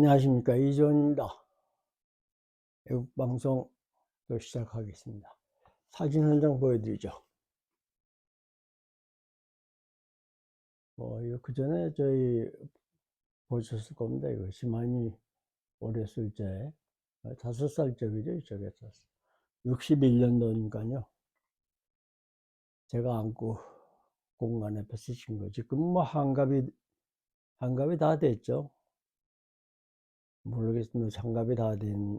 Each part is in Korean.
안녕하십니까 이지원입니다. 애국방송 또 시작하겠습니다. 사진 한 장 보여드리죠. 뭐 이거 그 전에 저희 보셨을 겁니다. 이것이 많이 어렸을 때 어, 다섯 살 적이죠 이쪽에서 61년도니까요. 제가 안고 공간에 뺏으신 거 지 금 뭐 한갑이 한갑이 다 됐죠. 모르겠습니다. 장갑이 다 된,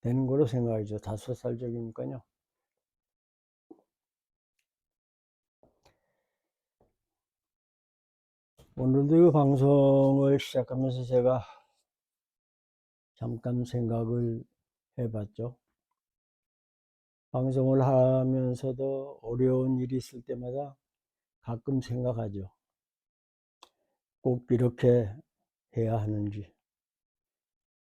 된 거로 생각하죠. 다섯 살 적이니까요. 오늘도 이 방송을 시작하면서 제가 잠깐 생각을 해봤죠. 방송을 하면서도 어려운 일이 있을 때마다 가끔 생각하죠. 꼭 이렇게 해야 하는지.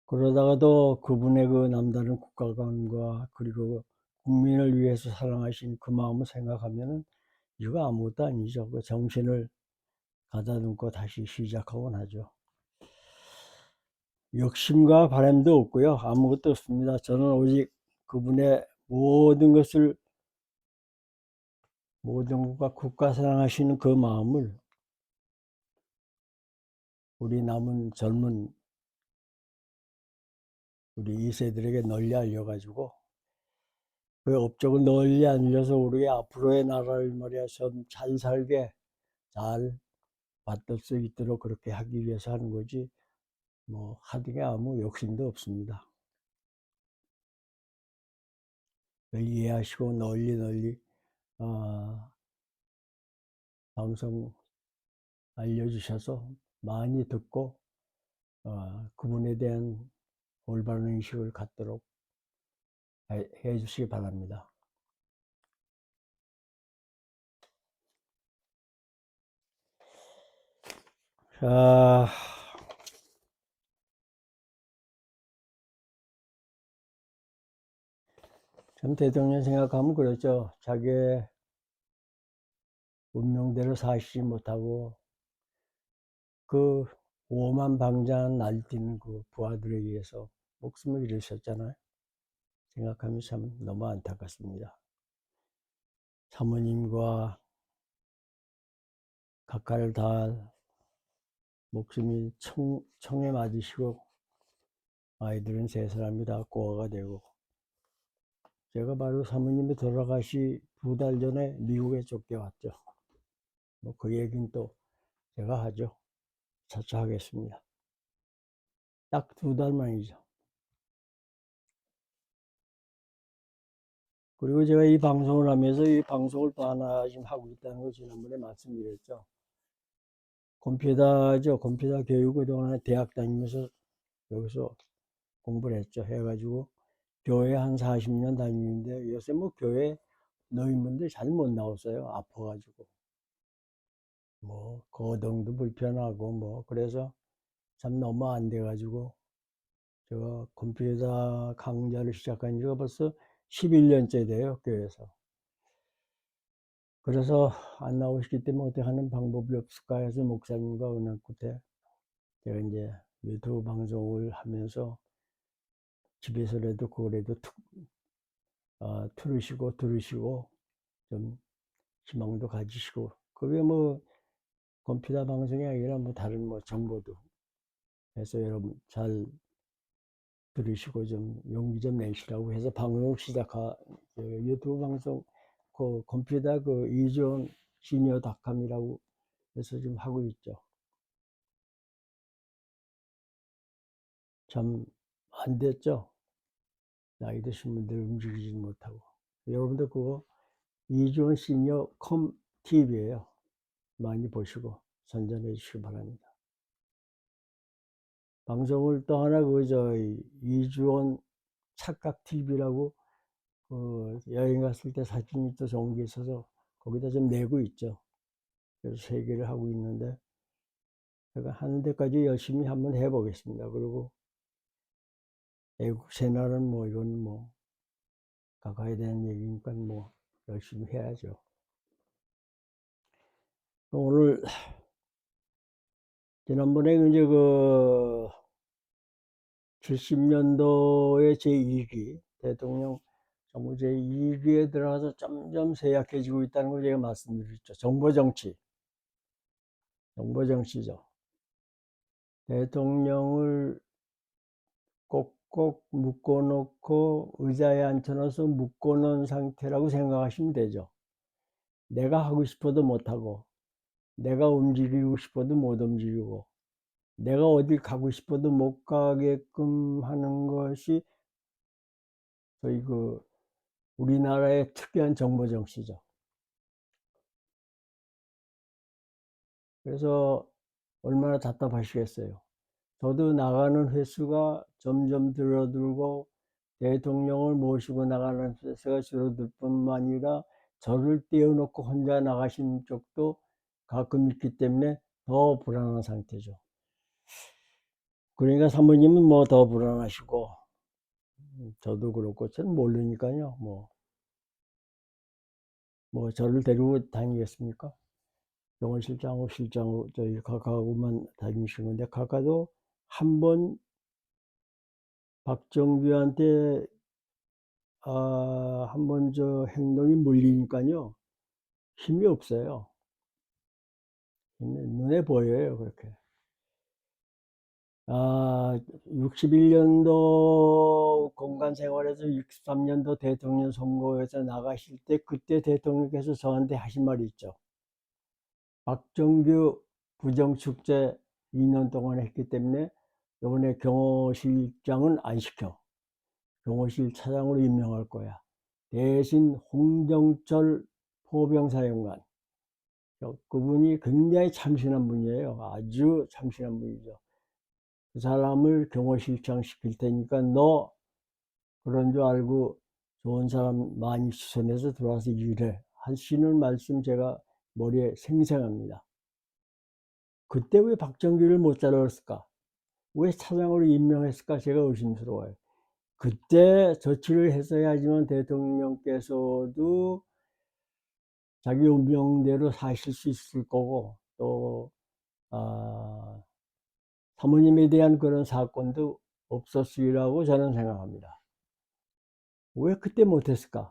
그러다가도 그분의 그 남다른 국가관과 그리고 국민을 위해서 사랑하신 그 마음을 생각하면은 이거 아무것도 아니죠. 그 정신을 가다듬고 다시 시작하곤 하죠. 욕심과 바람도 없고요. 아무것도 없습니다. 저는 오직 그분의 모든 것을 모든 국가 국가 사랑하시는 그 마음을 우리 남은 젊은 우리 2세들에게 널리 알려가지고 그 업적을 널리 알려서 우리 앞으로의 나라를 말이야 좀잘 살게 잘 받들 수 있도록 그렇게 하기 위해서 하는 거지 뭐 하등에 아무 욕심도 없습니다. 이해하시고 널리 널리 어, 방송 알려주셔서 많이 듣고 어, 그분에 대한 올바른 의식을 갖도록 해, 해 주시기 바랍니다. 자, 참 대통령 생각하면 그렇죠. 자기의 운명대로 사시지 못하고 그 오만 방자한 날뛰는 그 부하들에 의해서 목숨을 잃으셨잖아요. 생각하면 참 너무 안타깝습니다. 사모님과 각하를 다 목숨이 청, 청에 맞으시고 아이들은 세 사람이 다 고아가 되고 제가 바로 사모님이 돌아가시 두 달 전에 미국에 쫓겨왔죠. 뭐 그 얘기는 또 제가 하죠. 차차 하겠습니다. 딱 두 달 만이죠. 그리고 제가 이 방송을 하면서 이 방송을 또 하나 지금 하고 있다는 걸 지난번에 말씀드렸죠. 컴퓨터죠. 컴퓨터 교육을 동안에 대학 다니면서 여기서 공부를 했죠. 해가지고 교회 한 40년 다니는데 요새 뭐 교회 노인분들 잘 못 나왔어요. 아파가지고. 뭐 거동도 불편하고 뭐 그래서 참 너무 안 돼가지고 제가 컴퓨터 강좌를 시작한 지가 벌써 11년째 돼요. 교회에서. 그래서 안 나오시기 때문에 어떻게 하는 방법이 없을까 해서 목사님과 의논 끝에 제가 이제 유튜브 방송을 하면서 집에서라도 그거라도 투, 어, 틀으시고 들으시고 좀 희망도 가지시고 그게 뭐 컴퓨터 방송이 아니라 뭐 다른 뭐 정보도 해서 여러분 잘 들으시고 좀 용기 좀 내시라고 해서 방송 시작하 그 유튜브 방송 그 컴퓨터 그 이전 시니어 닷컴이라고 해서 지금 하고 있죠. 참 안 됐죠. 나이 드신 분들 움직이지 못하고 여러분들 그거 이주원 시니어 컴 TV에요. 많이 보시고 선전해 주시기 바랍니다. 방송을 또 하나 그저 이주원 착각 TV라고 그 여행 갔을 때 사진이 또 좋은 게 있어서 거기다 좀 내고 있죠. 그래서 세 개를 하고 있는데 제가 하는 데까지 열심히 한번 해보겠습니다. 그리고 애국 새날은 뭐 이건 뭐 가까이 대한 얘기니까 뭐 열심히 해야죠. 오늘 지난번에 이제 그 70년도에 제2기 대통령 정부 제2기에 들어가서 점점 쇠약해지고 있다는 걸 제가 말씀드렸죠. 정보 정치. 정보 정치죠. 대통령을 꼭꼭 묶어놓고 의자에 앉혀놔서 묶어놓은 상태라고 생각하시면 되죠. 내가 하고 싶어도 못하고, 내가 움직이고 싶어도 못 움직이고, 내가 어디 가고 싶어도 못 가게끔 하는 것이 저희 그 우리나라의 특이한 정보 정치죠. 그래서 얼마나 답답하시겠어요. 저도 나가는 횟수가 점점 줄어들고 대통령을 모시고 나가는 횟수가 줄어들 뿐만 아니라 저를 떼어놓고 혼자 나가신 쪽도 가끔 있기 때문에 더 불안한 상태죠. 그러니까 사모님은 뭐 더 불안하시고 저도 그렇고 저는 모르니까요. 뭐, 뭐 저를 데리고 다니겠습니까? 영어실장하고 실장하고 저희 각하하고만 다니시는데 각하도 한 번 박정규한테 아, 한 번 저 행동이 물리니까요. 힘이 없어요. 눈에 보여요, 그렇게. 아, 61년도 공간 생활에서 63년도 대통령 선거에서 나가실 때 그때 대통령께서 저한테 하신 말이 있죠. 박정규 부정축제 2년 동안 했기 때문에 이번에 경호실장은 안 시켜. 경호실 차장으로 임명할 거야. 대신 홍정철 포병사령관. 그분이 굉장히 참신한 분이에요. 아주 참신한 분이죠. 그 사람을 경호실장 시킬 테니까 너 그런 줄 알고 좋은 사람 많이 추천해서 들어와서 일해. 하시는 말씀 제가 머리에 생생합니다. 그때 왜 박정기를 못 잘랐을까? 왜 차장으로 임명했을까? 제가 의심스러워요. 그때 조치를 했어야지만 대통령께서도 자기 운명대로 사실 수 있을 거고 또 아, 사모님에 대한 그런 사건도 없었으리라고 저는 생각합니다. 왜 그때 못했을까?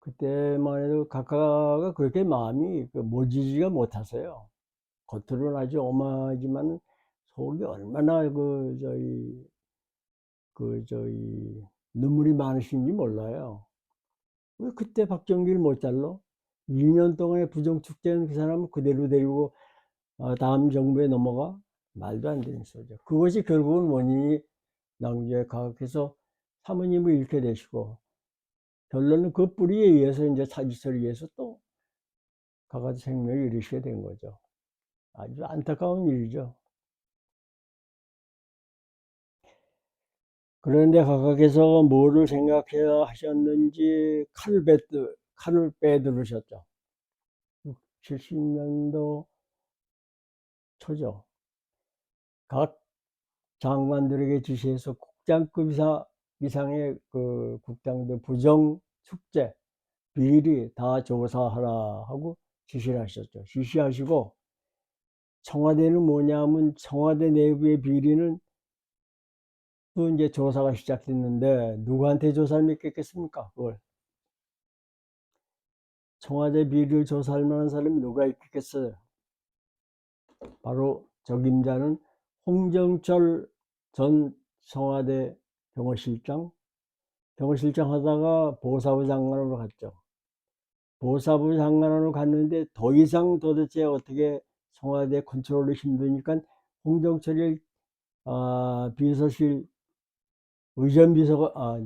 그때만 해도 각하가 그렇게 마음이 그 모지지가 못하세요. 겉으로는 아주 어마하지만 속이 얼마나 그 저희 그 저희 눈물이 많으신지 몰라요. 왜 그때 박정기를 못 잘러? 2년 동안의 부정축제는 그 사람을 그대로 데리고 어, 다음 정부에 넘어가? 말도 안 되는 소리죠. 그것이 결국은 원인이 낭주에 가각해서 사모님을 잃게 되시고 결론은 그 뿌리에 의해서 이제 사지설에 의해서 또 가가지 생명을 잃으시게 된 거죠. 아주 안타까운 일이죠. 그런데 각각에서 뭐를 생각해 하셨는지 칼을 빼, 칼을 빼들으셨죠. 70년도 초죠. 각 장관들에게 지시해서 국장급 이사, 이상의 그 국장들 부정 축제 비리 다 조사하라 하고 지시를 하셨죠. 지시하시고 청와대는 뭐냐면 청와대 내부의 비리는 또 이제 조사가 시작됐는데 누구한테 조사를 맡겼겠습니까? 그걸 청와대 비리를 조사할 만한 사람이 누가 있겠어요? 바로 적임자는 홍정철 전 청와대 경호실장 경호실장 하다가 보사부 장관으로 갔죠. 보사부 장관으로 갔는데 더 이상 도대체 어떻게 청와대 컨트롤이 힘드니까 홍정철이 아, 비서실 의전비서관, 아,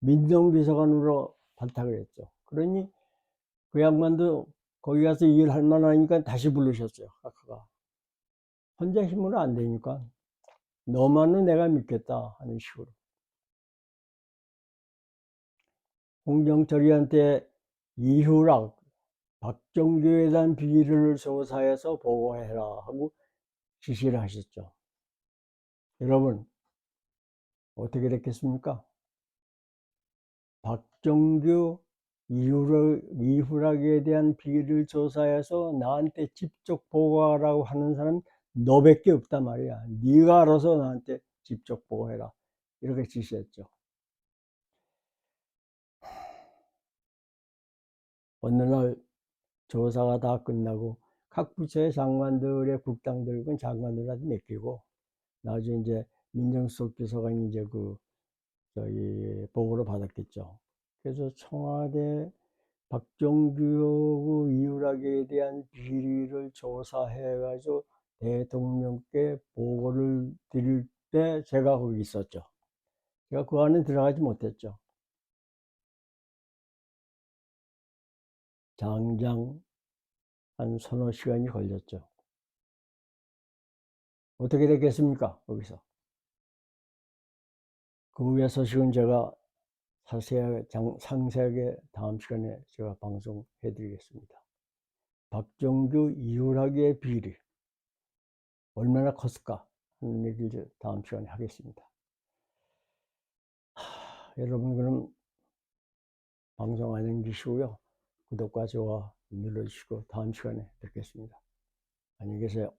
민정비서관으로 발탁을 했죠. 그러니 그 양반도 거기 가서 일할 만하니까 다시 부르셨어요. 카카가. 혼자 힘으로 안 되니까 너만은 내가 믿겠다 하는 식으로. 홍정철이한테 이후락 박정규에 대한 비리를 조사해서 보고해라 하고 지시를 하셨죠. 여러분 어떻게 됐겠습니까? 박정규 이후락에 대한 비리를 조사해서 나한테 직접 보고하라고 하는 사람 너밖에 없단 말이야. 네가 알아서 나한테 직접 보고해라. 이렇게 지시했죠. 어느 날 조사가 다 끝나고 각 부처의 장관들의 국당들 은 장관들한테 맡기고 나중에 이제 민정수석 비서관이 이제 그 저희 보고를 받았겠죠. 그래서 청와대 박정규 이율학에 대한 비리를 조사해 가지고 대통령께 보고를 드릴 때 제가 거기 있었죠. 제가 그 안에 들어가지 못했죠. 장장 한 서너 시간이 걸렸죠. 어떻게 됐겠습니까? 거기서. 그 위에 소식은 제가 자세하게, 장, 상세하게 다음 시간에 제가 방송해 드리겠습니다. 박정규 이율학의 비리 얼마나 컸을까 하는 얘기를 다음 시간에 하겠습니다. 하, 여러분 그럼 방송 안 남기시고요. 구독과 좋아 눌러주시고 다음 시간에 뵙겠습니다. 안녕히 계세요.